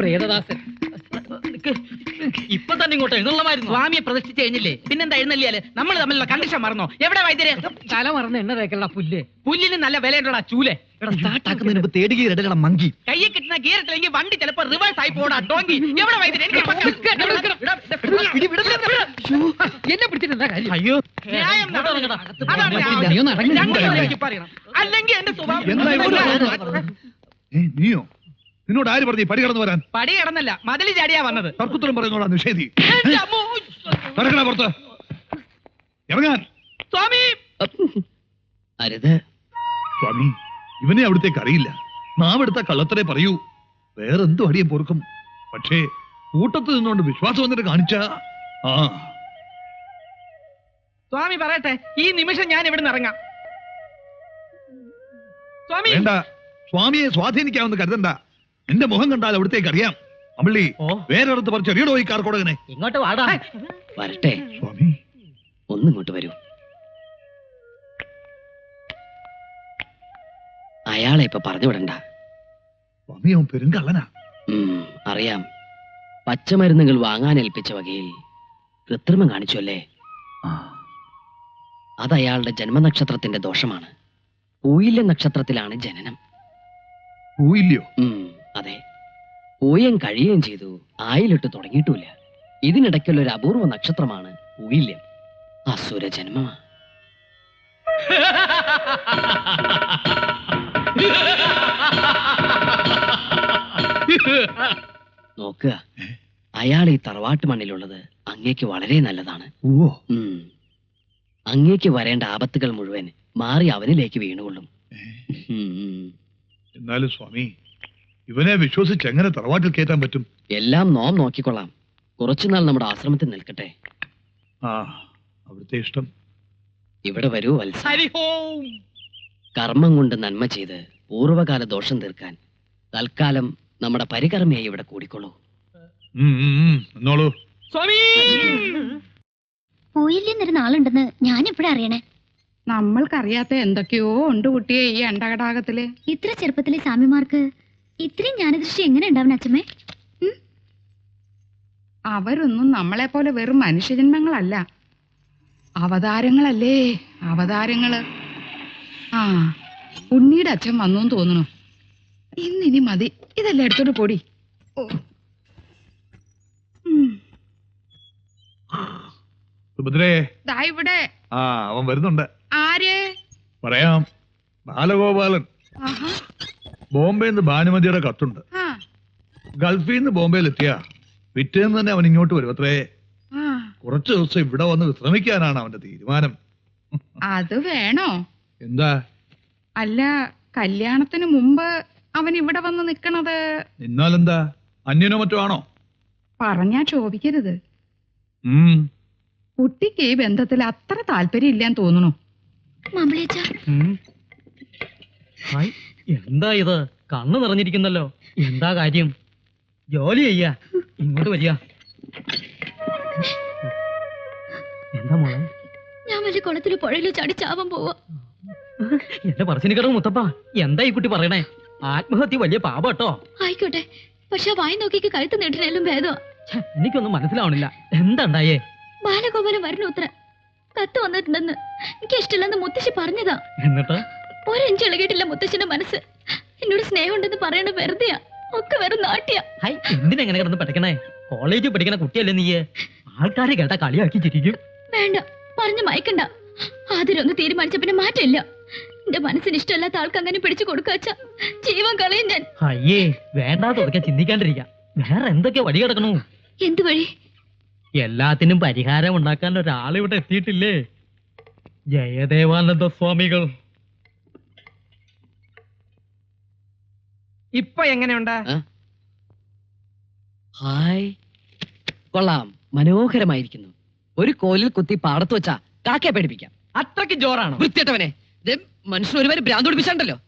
പ്രേതദാസൻ. ഇപ്പൊ തന്നെ ഇങ്ങോട്ട് എഴുന്നള്ളമായിരുന്നു. സ്വാമിയെ പ്രതിഷ്ഠിച്ച് കഴിഞ്ഞില്ലേ? പിന്നെന്താ എഴുന്നള്ളിയാൽ? നമ്മൾ തമ്മിലുള്ള കണ്ടീഷൻ മറന്നോ? എവിടെ വൈദ്യരെ? തല മറന്ന് എണ്ണ തേക്കള്ള പുല്ല്. പുല്ലിന് നല്ല വിലയുണ്ടോടാ ചൂലെ? സ്റ്റാർട്ടാക്കുന്നതിന് മുമ്പ് തേടുകയും ഇടകള മങ്കി. കയ്യെ കിട്ടുന്ന ഗീരത്തിലെങ്കിൽ വണ്ടി ചിലപ്പോ റിവേഴ്സ് ആയി പോടാ ടോങ്കി. എവിടെ വൈദ്യരെ? എനിക്ക് എന്നെ പിടിച്ചിട്ട് എന്താ കാര്യം? അയ്യോ. ന്യായം നടക്കണം. അതാണ് നീ ആവശ്യം. ഒന്ന് അടങ്ങ്. രണ്ടും എനിക്ക് പറയണം. അല്ലെങ്കിൽ എന്റെ സ്വഭാവം എന്താ ഇവിടെ? ഏ, നീയോ? നിന്നോട് ആര് പറഞ്ഞു ഈ പടി കടന്നു വരാൻ? പടി കടന്നല്ല. മതിൽ ചാടിയാ വന്നത്. തർക്കുത്തരം പറയുന്നോടാ നിഷേധി. എന്റെ അമ്മോ. ഇറങ്ങണ പുറത്ത്. ഇറങ്ങാൻ. സ്വാമി. അരുത്. സ്വാമി ഇവനെ അവിടത്തേക്ക് അറിയില്ല. നാവെടുത്ത കള്ളത്തരെ പറയൂ. വേറെന്തു അടിയും പൊറുക്കും. പക്ഷേ കൂട്ടത്ത് നിന്നുകൊണ്ട് വിശ്വാസം വന്നിട്ട് കാണിച്ച ആ സ്വാമി പറയട്ടെ ഈ നിമിഷം ഞാൻ ഇവിടെ ഇറങ്ങാം. സ്വാമി! വേണ്ട. സ്വാമിയെ സ്വാധീനിക്കാമെന്ന് കരുതണ്ട. എന്റെ മുഖം കണ്ടാൽ അവിടത്തേക്ക് അറിയാം. അമ്പള്ളി ഓ. വേറൊരിടത്ത് പറിച്ച് എറിയടോ ഈ കാർക്കോടകനെ. ഇങ്ങോട്ട് വാടാ. വരട്ടെ. സ്വാമി. ഒന്നിങ്ങോട്ട് വരൂ. അയാളെ ഇപ്പൊ പറഞ്ഞു വിടണ്ട. സ്വാമി അവൻ പെരുങ്കള്ളനാ. അറിയാം. പച്ചമരുന്നുകൾ വാങ്ങാൻ ഏൽപ്പിച്ച വകയിൽ കൃത്രിമം കാണിച്ചു അല്ലേ? ആ, അത് അയാളുടെ ജന്മനക്ഷത്രത്തിന്റെ ദോഷമാണ്. പൂയില്ല നക്ഷത്രത്തിലാണ് ജനനം. പോയില്ലയോ? അതെ. പൂയം കഴിയുകയും ചെയ്തു. ആയിലിട്ട് തുടങ്ങിയിട്ടുമില്ല ഇതിനിടയ്ക്കുള്ള ഒരു അപൂർവ നക്ഷത്രമാണ് ഊയില്യം അസുര ജന്മമാ. നോക്കുക. അയാൾ ഈ തറവാട്ട് മണ്ണിലുള്ളത് അങ്ങേക്ക് വളരെ നല്ലതാണ്. ഓ. അങ്ങേക്ക് വരേണ്ട ആപത്തുകൾ മുഴുവൻ മാറി അവനിലേക്ക് വീണുകൊള്ളും. എന്നാലും സ്വാമി ഇവനെ വിശ്വസിച്ച് എങ്ങനെ തറവാട്ടിൽ കയറ്റാൻ പറ്റും? എല്ലാം നോം നോക്കിക്കൊള്ളാം. കുറച്ചുനാൾ നമ്മുടെ ആശ്രമത്തിൽ നിൽക്കട്ടെ. ആ അവിടുത്തെ ഇഷ്ടം. ഇവിടെ വരൂ കർമ്മം കൊണ്ട് നന്മ ചെയ്ത് പൂർവകാല ദോഷം തീർക്കാൻ തൽക്കാലം നമ്മുടെ പരികർമ്മയായി ഇവിടെ കൂടിക്കൊള്ളൂ. സ്വാമി! പോയില്ലെന്നൊരു നാളുണ്ടെന്ന് ഞാൻ എപ്പോഴാ അറിയണേ? നമ്മൾക്കറിയാത്ത എന്തൊക്കെയോ ഉണ്ട് കുട്ടിയെ ഈ അണ്ടകടാകത്തിൽ. ഇത്ര ചെറുപ്പത്തിലെ സ്വാമിമാർക്ക് ഇത്രയും ജ്ഞാനദൃഷ്ടി എങ്ങനെ ഉണ്ടാവണം അച്ഛമ്മേ? അവരൊന്നും നമ്മളെ പോലെ വെറും മനുഷ്യജന്മങ്ങളല്ല. അവതാരങ്ങളല്ലേ അവതാരങ്ങൾ? ആ ഉണ്ണിയുടെ അച്ഛൻ വന്നു തോന്നുന്നു. ഇന്നിനി മതി. ഇതെല്ലാം എടുത്തോട്ട് പൊടി. ഓ. ഉം. സുഭദ്രേ. ദാ ഇവിടെ. ആ അവൻ വരുന്നുണ്ട്. ആര്? പറയാം. ബാലഗോപാലൻ. ആഹാ. ബോംബെന്ന് ഭാനുമതിയുടെ കത്തുണ്ട്. ആ. ഗൾഫിൽ നിന്ന് ബോംബെയിലെത്തിയ പിറ്റേന്ന് തന്നെ അവൻ ഇങ്ങോട്ട് വരും അത്രേ. ആ. കുറച്ചു ദിവസം ഇവിടെ വന്ന് വിശ്രമിക്കാനാണ് അവന്റെ തീരുമാനം. അത് വേണോ? എന്താ? അല്ല കല്യാണത്തിന് മുമ്പ് അവൻ ഇവിടെ വന്ന് നിക്കണത്. നിന്നാലെന്താ? അന്യനോ മറ്റോ ആണോ? പറഞ്ഞാ ചോദിക്കരുത്. ഉം. കുട്ടിക്ക് ഈ ബന്ധത്തിൽ അത്ര താല്പര്യം ഇല്ലാന്ന് തോന്നുന്നു എന്താ ഇത്? കണ്ണു നിറഞ്ഞിരിക്കുന്നല്ലോ. എന്താ കാര്യം? ജോലി ചെയ്യാ. ഇങ്ങോട്ട് വരിക. എന്താ മോളെ? ഞാൻ വലിയ കുളത്തിൽ പുഴയിൽ ചടിച്ചാവാൻ ചാവാൻ പോവാ. എന്റെ പറശ്ശിനിക്കടവ് മുത്തപ്പ എന്താ ഈ കുട്ടി പറയണേ? ആത്മഹത്യ വലിയ പാപട്ടോ ആയിക്കോട്ടെ. പക്ഷെ വായി നോക്കി കഴുത്ത് നീട്ടിനെല്ലാം ഭേദം എനിക്കൊന്നും മനസ്സിലാവണില്ല. എന്താ ഉണ്ടായേ? ബാലഗോപാലൻ വരണോത്ര കത്ത് വന്നിട്ടുണ്ടെന്ന് എനിക്ക് ഇഷ്ടമില്ലെന്ന് മുത്തശ്ശി പറഞ്ഞതാ. എന്നിട്ട്? ഒരഞ്ച് ഇളകിയിട്ടില്ല മുത്തശ്ശിന്റെ മനസ്സ്. എന്നോട് സ്നേഹമുണ്ടെന്ന് പറയണ വെറുതെയാ. ഒക്കെ വെറും നാട്ടിയാ. ഹൈ എന്തിനെങ്ങനെ കിടന്ന് പഠിക്കണേ കോളേജിൽ പഠിക്കണ കുട്ടിയല്ലേ നീ ആൾക്കാരെ കേട്ടാ കളിയാക്കി ചിരിക്കും. വേണ്ട പറഞ്ഞു മയക്കണ്ട. ആദരൊന്ന് തീരുമാനിച്ച പിന്നെ മാറ്റമില്ല. എന്റെ മനസ്സിന് ഇഷ്ടമല്ലാത്ത ആൾക്ക് അങ്ങനെ പിടിച്ചു കൊടുക്കാച്ച ജീവൻ കളയും ഞാൻ. അയ്യേ വേണ്ടാത്തതൊക്കെ ചിന്തിക്കാണ്ടിരിക്കാം. വേറെ എന്തൊക്കെ വഴി കിടക്കണു? എന്ത് വഴി? എല്ലാത്തിനും പരിഹാരം ഉണ്ടാക്കാൻ ഒരാളിവിടെ എത്തിയിട്ടില്ലേ? ജയദേവാനന്ദ സ്വാമികൾ. ഇപ്പൊ എങ്ങനെയുണ്ട്? ഹായ്. കൊള്ളാം. മനോഹരമായിരിക്കുന്നു. ഒരു കോലിൽ കുത്തി പാടത്ത് വെച്ചാ കാക്കയെ പേടിപ്പിക്കാം. അത്രയ്ക്ക് ജോറാണോ? വൃത്തിയട്ടവനെ. മനുഷ്യൻ ഒരുപാട് ഭ്രാന്ത് പിടിപ്പിച്ചാണ്ടല്ലോ.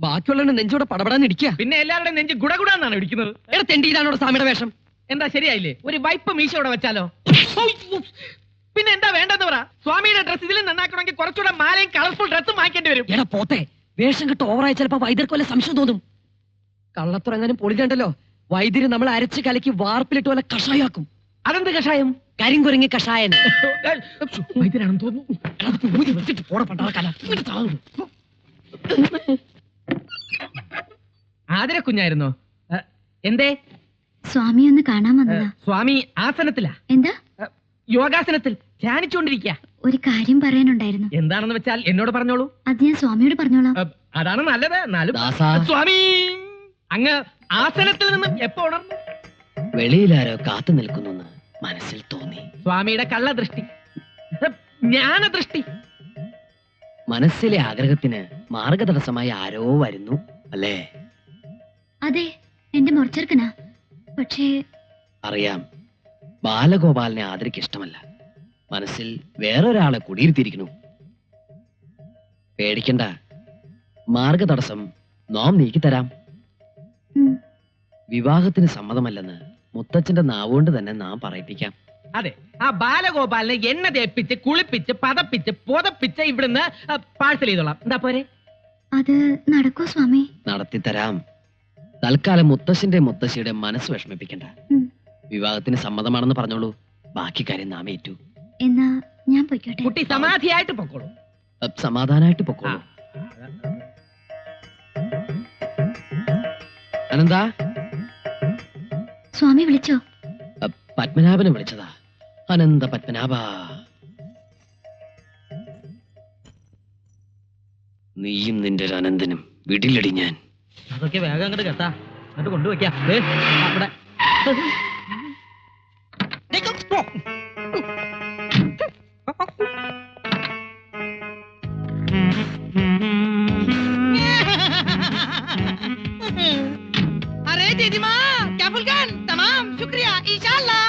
ബാക്കിയുള്ളവരുടെ നെഞ്ചോടെ പടപടാന്ന് ഇടിക്കുക പിന്നെ എല്ലാവരുടെയും നെഞ്ച് ഗുടഗുടാന്നാണ് ഇടിക്കുന്നത്. എടാ തെണ്ടി ഇതാണോ സ്വാമിയുടെ വേഷം? എന്താ ശരിയായില്ലേ? ഒരു വൈപ്പ് മീശ ഇവിടെ വെച്ചാലോ? പിന്നെ എന്താ വേണ്ടെന്ന് പറ? സ്വാമിയുടെ ഡ്രസ് ഇതിൽ നന്നാക്കണമെങ്കിൽ കുറച്ചുകൂടെ മാലയും കളർഫുൾ ഡ്രസ്സും വാങ്ങിക്കേണ്ടി വരും. എടാ പോത്തെ വേഷം കെട്ട് ഓവറായി ചിലപ്പോ വൈദ്യർക്ക് വല്ല സംശയം തോന്നും. കള്ളത്തുറങ്ങാനും പൊളിഞ്ഞുണ്ടല്ലോ. വൈദ്യര് നമ്മൾ അരച്ച് കലക്കി വാർപ്പിലിട്ട് വല്ല കഷായാക്കും അതെന്ത് കഷായം? കരിങ്കുരങ്ങി കഷായൻ വൈദ്യരാണെന്ന് തോന്നുന്നു. ആതിര കുഞ്ഞായിരുന്നോ എന്തേ? സ്വാമി ഒന്ന് കാണാൻ വന്നതാ. സ്വാമി ആസനത്തിലാ. എന്താ? യോഗാസനത്തിൽ ധ്യാനിച്ചുകൊണ്ടിരിക്കുക ഒരു കാര്യം പറയാനുണ്ടായിരുന്നു. എന്താണെന്ന് വെച്ചാൽ എന്നോട് പറഞ്ഞോളൂ. അത് ഞാൻ സ്വാമിയോട് പറഞ്ഞോളാം. അതാണ് നല്ലത്. എന്നാലും സ്വാമി! അങ്ങ് ആസനത്തിൽ നിന്നും എപ്പോ ഉണർന്നു? വെളിയിലാരോ കാത്തു നിൽക്കുന്നു മനസ്സിൽ തോന്നി. സ്വാമിയുടെ കള്ളദൃഷ്ടി. ദൃഷ്ടി ജ്ഞാനദൃഷ്ടി. മനസ്സിലെ ആഗ്രഹത്തിന് മാർഗതടസ്സമായി ആരോ വരുന്നു അല്ലേ? അതെ എന്റെ മുറച്ചെറുക്കനാ പക്ഷേ അറിയാം. ബാലഗോപാലിനെ ആദരിക്ക് ഇഷ്ടമല്ല മനസ്സിൽ വേറൊരാളെ കുടിയിരുത്തിയിരിക്കുന്നു. പേടിക്കണ്ട. മാർഗതടസ്സം നോം നീക്കിത്തരാം. തരാം വിവാഹത്തിന് സമ്മതമല്ലെന്ന് മുത്തച്ഛന്റെ നാവുകൊണ്ട് തന്നെ നാം പറയിപ്പിക്കാം. അതെ ആ ബാലഗോപാലിനെ എണ്ണ തേപ്പിച്ച് കുളിപ്പിച്ച് പതപ്പിച്ച് പുതപ്പിച്ച് ഇവിടുന്ന് പാഴ്സൽ ചെയ്തോളാം. എന്താ പോരെ? അത് നടക്കോ സ്വാമി. നടത്തിത്തരാം. തൽക്കാലം മുത്തശ്ശന്റെ മുത്തശ്ശിയുടെ മനസ്സ് വിഷമിപ്പിക്കണ്ട. വിവാഹത്തിന് സമ്മതമാണെന്ന് പറഞ്ഞോളൂ. ബാക്കി കാര്യം നാം ഏറ്റു. എന്നാ ഞാൻ പൊയ്ക്കോട്ടെ. കുട്ടി സമാധിയായിട്ട് പൊക്കോളൂ. സമാധാനായിട്ട് പൊക്കോളൂ. അനന്താ? സ്വാമി വിളിച്ചോ? പത്മനാഭനെ വിളിച്ചതാ. അനന്ത പത്മനാഭ. നീയും നിന്റെ അനന്തനും വിടിലടി ഞാൻ. അതൊക്കെ വേഗം അങ്ങോട്ട് കേട്ടാ എന്നിട്ട് കൊണ്ടുവയ്ക്കാം ദേ, അവിടെ अरे दीदी माँ क्या फुलकान तमाम शुक्रिया इंशाल्लाह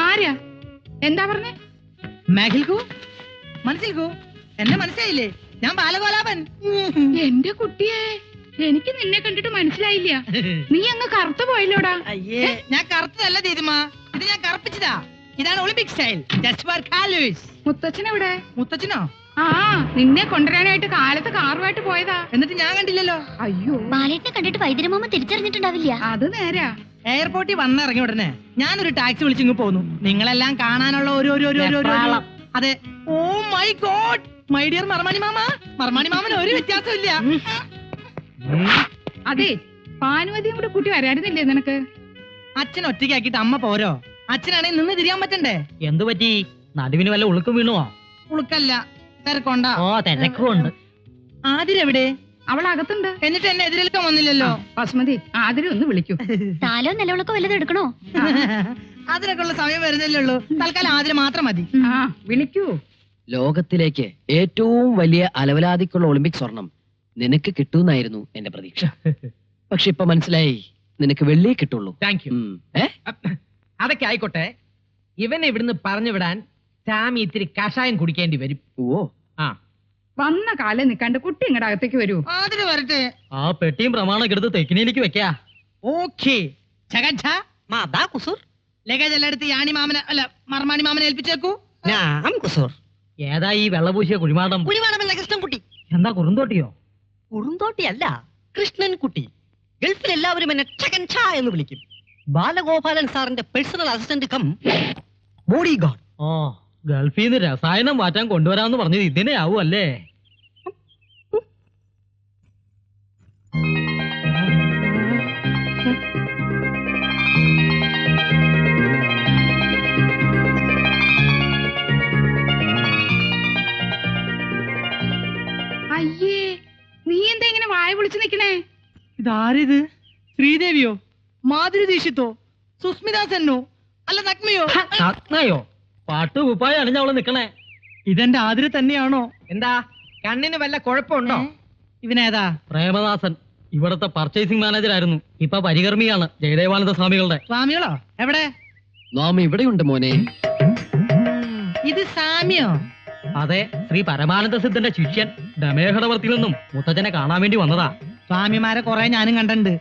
ആരാ എന്താ പറഞ്ഞേ മാഗിൽക്കു മനസ്സിൽക്കു എന്നെ മനസ്സിലായില്ലേ ഞാൻ ബാലഗോലാപൻ എന്റെ കുട്ടിയെ എനിക്ക് നിന്നെ കണ്ടിട്ട് മനസ്സിലായില്ല. നീ അങ്ങ് കറുത്തു പോയല്ലോടാ. അയ്യേ ഞാൻ കറുത്തതല്ല ദീദിമ. ഇത് ഞാൻ കറുപ്പിച്ചതാ. ഇതാണ് ഒളിമ്പിക് സ്റ്റൈൽ ജസ്റ്റ് ഫോർ കാലൂസ് മുത്തച്ഛൻ എവിടെ? മുത്തച്ഛനോ? ആ നിന്നെ കൊണ്ടുവരാനായിട്ട് കാലത്ത് കാറുമായിട്ട് പോയതാ. എന്നിട്ട് ഞാൻ കണ്ടില്ലല്ലോ. അയ്യോ. ബാലേട്ടിനെ കണ്ടിട്ട് വൈദ്യരമാമ തിരിച്ചറിഞ്ഞിട്ടുണ്ടാവില്ല. അത് നേരാ. എയർപോർട്ടിൽ വന്നിറങ്ങി ഉടനെ ഞാനൊരു ടാക്സി വിളിച്ചിങ്ങ് പോന്നു. നിങ്ങളെല്ലാം കാണാനുള്ള ഒരു ഒരു ഒരു ഒരു ഒരു അതെ. Oh my god my dear മർമാണി മാമ. മർമാണി മാമന് ഒരു വ്യത്യാസമില്ല അതെ പാനുവതിയും കൂടെ കൂട്ടി വരായിരുന്നില്ലേ നിനക്ക്? അച്ഛൻ ഒറ്റയ്ക്കാക്കിട്ട് അമ്മ പോരോ? അച്ഛനാണെങ്കിൽ നിന്ന് തിരിയാൻ പറ്റണ്ടേ? എന്തു പറ്റി? നടുവിന് വല്ല ഉളുക്കും വീണുവോ? ഉളുക്കല്ല തിരക്കൊണ്ട. ഓ തിരക്കുണ്ട്. ആതിരെവിടെ? അവൾ അകത്തുണ്ട് എന്നിട്ട് എന്നെ എതിരേൽക്കാൻ വന്നില്ലല്ലോ? ബസ്മതി ആതിരെ ഒന്ന് വിളിക്കൂ. താലോ നിലവിളക്കോ വല്ലതും എടുക്കണോ? അതിനൊക്കെ ഉള്ള സമയം വരുന്നില്ലേ ഉള്ളൂ. തൽക്കാലം ആതിര മാത്രം മതി. ആ വിളിക്കൂ. ലോകത്തിലേക്ക് ഏറ്റവും വലിയ അലവലാതിക്കുള്ള ഒളിമ്പിക് സ്വർണം നിനക്ക് കിട്ടൂന്നായിരുന്നു എന്റെ പ്രതീക്ഷ. പക്ഷെ ഇപ്പൊ മനസ്സിലായി നിനക്ക് വെള്ളിയേ കിട്ടുള്ളൂ. താങ്ക് യു ഉം. ഏ? അതൊക്കെ ആയിക്കോട്ടെ. ഇവനെ ഇവിടുന്ന് പറഞ്ഞു വിടാൻ സാമി ഇത്തിരി കഷായം കുടിക്കേണ്ടി വരും. ഓ. ആ. വന്ന കാലം നിക്കാണ്ട് കുട്ടി ഇങ്ങടെ അകത്തേക്ക് വരൂ. അതിന് വരട്ടെ. ആ പെട്ടിയും പ്രമാണം എടുത്ത് തെക്കിനിയിലേക്ക് വെക്കാ. ഓക്കേ. ചകച്ച ലഗേജ് എല്ലാം എടുത്ത് യാണി മാമനെ അല്ല മർമാണി മാമനെ ഏൽപ്പിച്ചേക്കൂ. ഏതാ ഈ വെള്ളപൂശിയ കുഴിമാടം? കുഴിമാടം കൃഷ്ണൻകുട്ടി. എന്താ കുറുന്തോട്ടിയോ? കുറുന്തോട്ടിയല്ല കൃഷ്ണൻകുട്ടി. ഗൾഫിൽ എല്ലാവരും എന്നെ ചകൻ ഛാ എന്ന് വിളിക്കും. ബാലഗോപാലൻ സാറിന്റെ personal assistant cum bodyguard ഓ ഗൾഫിൽ നിന്ന് രസായനം മാറ്റാൻ കൊണ്ടുവരാമെന്ന് പറഞ്ഞത് ഇതിനെ ആവും അല്ലേ? വായ നിക്കണേ ഇതാരിത്? ശ്രീദേവിയോ? മാധുരി ദീക്ഷിത്തോ? സുസ്മിതാ സെന്നോ? അല്ല നഗ്മയോ നഗ്നയോ? പാട്ട് കുപ്പായ അണിഞ്ഞ അവൾ നിക്കണേ ഇതെന്റെ ആതിര തന്നെയാണോ? എന്താ കണ്ണിന് വല്ല കുഴപ്പമുണ്ടോ? ഇവനേതാ? പ്രേമദാസൻ ഇവിടത്തെ പർച്ചേസിംഗ് മാനേജർ ആയിരുന്നു. ഇപ്പൊ പരികർമ്മിയാണ് ജയദേവാനന്ദ സ്വാമികളുടെ. സ്വാമികളോ? എവിടെ? നാം ഇവിടെയുണ്ട് മോനെ. ഇത് സാമിയോ അതെ ശ്രീ പരമാനന്ദ സിദ്ധന്റെ ശിഷ്യൻ ദമേഹടവർത്തിൽ നിന്നും മുത്തച്ഛനെ കാണാൻ വേണ്ടി വന്നതാ. സ്വാമിമാരെ കുറെ ഞാനും കണ്ടിട്ടുണ്ട്.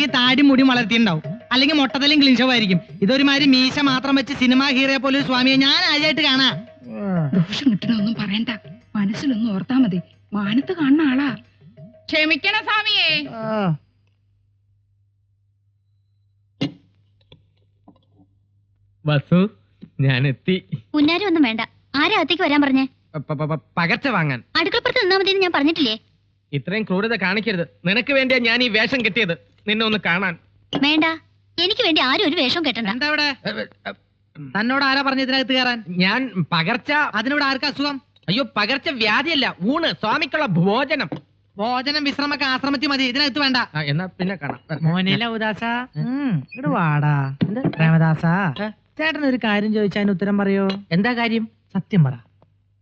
ഈ താടി മുടി വളർത്തിയിട്ടുണ്ടാവും. അല്ലെങ്കിൽ മൊട്ടത്തലും ക്ലിൻഷവായിരിക്കും ഇതൊരുമാതിരി മീശ മാത്രം വെച്ച് സിനിമാ ഹീറോയെ പോലെ ഒരു സ്വാമിയെ ഞാൻ ആദ്യമായിട്ട് കാണാ. ദോഷം കിട്ടണൊന്നും പറയണ്ട. മനസ്സിലൊന്നും ഓർത്താ മതി. മാനത്ത് കാണുന്ന ആളാ. ക്ഷമിക്കണം സ്വാമിയെ. വസു ഞാൻ എത്തി ഉന്നാരും ഒന്നും വേണ്ട. ആരാ അകത്തേക്ക് വരാൻ പറഞ്ഞേ? പകർച്ച വാങ്ങാൻ. അടുക്കളപ്പുറത്ത് നിന്നാ മതി ഞാൻ പറഞ്ഞിട്ടില്ലേ? ഇത്രയും ക്രൂരത കാണിക്കരുത്. നിനക്ക് വേണ്ടിയാ ഞാൻ ഈ വേഷം കെട്ടിയത്. നിന്നെ ഒന്ന് കാണാൻ. വേണ്ട. എനിക്ക് വേണ്ടി ആരും ഒരു വേഷം കെട്ടണ്ട. എന്താ ഇവിടെ? തന്നോട് ആരാ പറഞ്ഞ ഇതിനകത്ത് കയറാൻ? ഞാൻ പകർച്ച അതിനോട് ആർക്കാ അസുഖം? അയ്യോ പകർച്ച വ്യാധിയല്ല. ഊണ് സ്വാമിക്കുള്ള ഭോജനം. ഭോജനം വിശ്രമൊക്കെ ആശ്രമത്തിൽ മതി. ഇതിനകത്ത് വേണ്ട. എന്നാ പിന്നെ കാണാം. മോനില ഉദാസ വാടാ. പ്രേമദാസ. ചേട്ടൻ ഒരു കാര്യം ചോദിച്ചാൽ ഉത്തരം പറയോ? എന്താ കാര്യം? സത്യം പറ.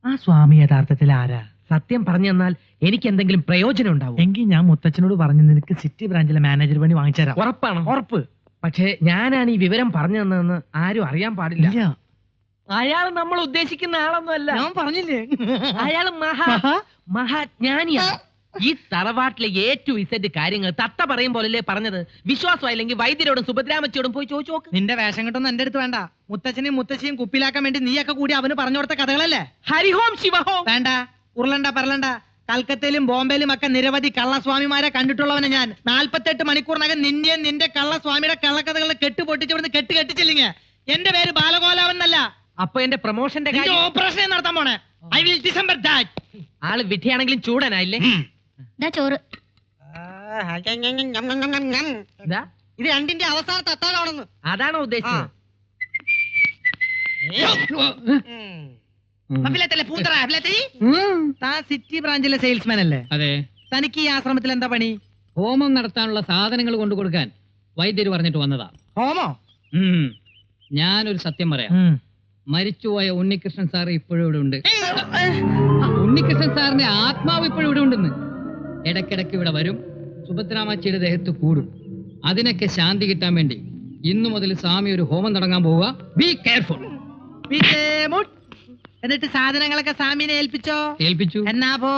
ആ സ്വാമി യഥാർത്ഥത്തിൽ ആരാ? സത്യം പറഞ്ഞു തന്നാൽ എനിക്ക് എന്തെങ്കിലും പ്രയോജനം ഉണ്ടാവും? എങ്കിൽ ഞാൻ മുത്തച്ഛനോട് പറഞ്ഞു നിനക്ക് സിറ്റി ബ്രാഞ്ചിലെ മാനേജർ പണി വാങ്ങിച്ചു തരാം. ഉറപ്പാണ്? ഉറപ്പ്. പക്ഷേ ഞാനാണ് ഈ വിവരം പറഞ്ഞു തന്നതെന്ന് ആരും അറിയാൻ പാടില്ല. അയാൾ നമ്മൾ ഉദ്ദേശിക്കുന്ന ആളൊന്നും അല്ല. ഞാൻ പറഞ്ഞില്ലേ? അയാൾ മഹാ? മഹാജ്ഞാനിയാണ്. ഈ തറവാട്ടിലെ എ ടു ഇസെറ്റ് കാര്യങ്ങൾ തത്ത പറയും പോലല്ലേ പറഞ്ഞത്? വിശ്വാസമായില്ലെങ്കിൽ വൈദ്യരോടും സുഭദ്രാമച്ചിയോടും പോയി ചോദിച്ചു നോക്ക്. നിന്റെ വേഷം കിട്ടൊന്നും എന്റെ അടുത്ത് വേണ്ട. മുത്തച്ഛനെയും മുത്തശ്ശിയും കുപ്പിലാക്കാൻ വേണ്ടി നീയൊക്കെ കൂടി അവന് പറഞ്ഞു കൊടുത്ത കഥകളല്ലേ? ഹരിഹോം ശിവഹോം. വേണ്ട. ഉരുളണ്ട പറലണ്ട കൽക്കത്തയിലും ബോംബെയിലും ഒക്കെ നിരവധി കള്ളസ്വാമിമാരെ കണ്ടിട്ടുള്ളവനെ ഞാൻ. നാൽപ്പത്തെട്ട് മണിക്കൂറിനകം നിന്നെയും നിന്റെ കള്ളസ്വാമിയുടെ കള്ളക്കഥകൾ കെട്ട് പൊട്ടിച്ചു ഇവിടുന്ന് കെട്ട് കെട്ടിച്ചില്ലെങ്കിൽ എന്റെ പേര് ബാലഗോലാവൻ എന്നല്ല. അപ്പൊ എന്റെ പ്രൊമോഷന്റെ ഓപ്പറേഷൻ നടത്താൻ പോണേ. ഐ വിൽ ഡിസംബർ ദാറ്റ് ആൾ വിധിയാണെങ്കിലും ചൂടനായില്ലേ? ചോറ്. ഇതാ ഇത് രണ്ടിന്റെ അവസാനത്തെ അത്താഴമാണെന്ന്. അതാണോ ഉദ്ദേശിച്ചത്? താൻ സിറ്റി ബ്രാഞ്ചിലെ സെയിൽസ്മാൻ അല്ലേ? അതെ. തനിക്ക് ഈ ആശ്രമത്തിൽ എന്താ പണി? ഹോമം നടത്താനുള്ള സാധനങ്ങൾ കൊണ്ടു കൊടുക്കാൻ വൈദ്യര് പറഞ്ഞിട്ട് വന്നതാ. ഹോമോ. ഞാനൊരു സത്യം പറയാം. മരിച്ചുപോയ ഉണ്ണികൃഷ്ണൻ സാർ ഇപ്പോഴും ഇവിടെ ഉണ്ട്. ഉണ്ണികൃഷ്ണൻ സാറിന്റെ ആത്മാവ് ഇപ്പോഴും ഇവിടെ ഉണ്ടെന്ന്. ഇടയ്ക്കിടയ്ക്ക് ഇവിടെ വരും. സുഭദ്രാമച്ചിയുടെ ദേഹത്ത് കൂടും. അതിനൊക്കെ ശാന്തി കിട്ടാൻ വേണ്ടി ഇന്നു മുതൽ സ്വാമി ഒരു ഹോമം തുടങ്ങാൻ പോവുക. Be careful. എന്നിട്ട് സാധനങ്ങളൊക്കെ സ്വാമിനെ ഏൽപ്പിച്ചോ? ഏൽപ്പിച്ചു. എന്നാ പോ.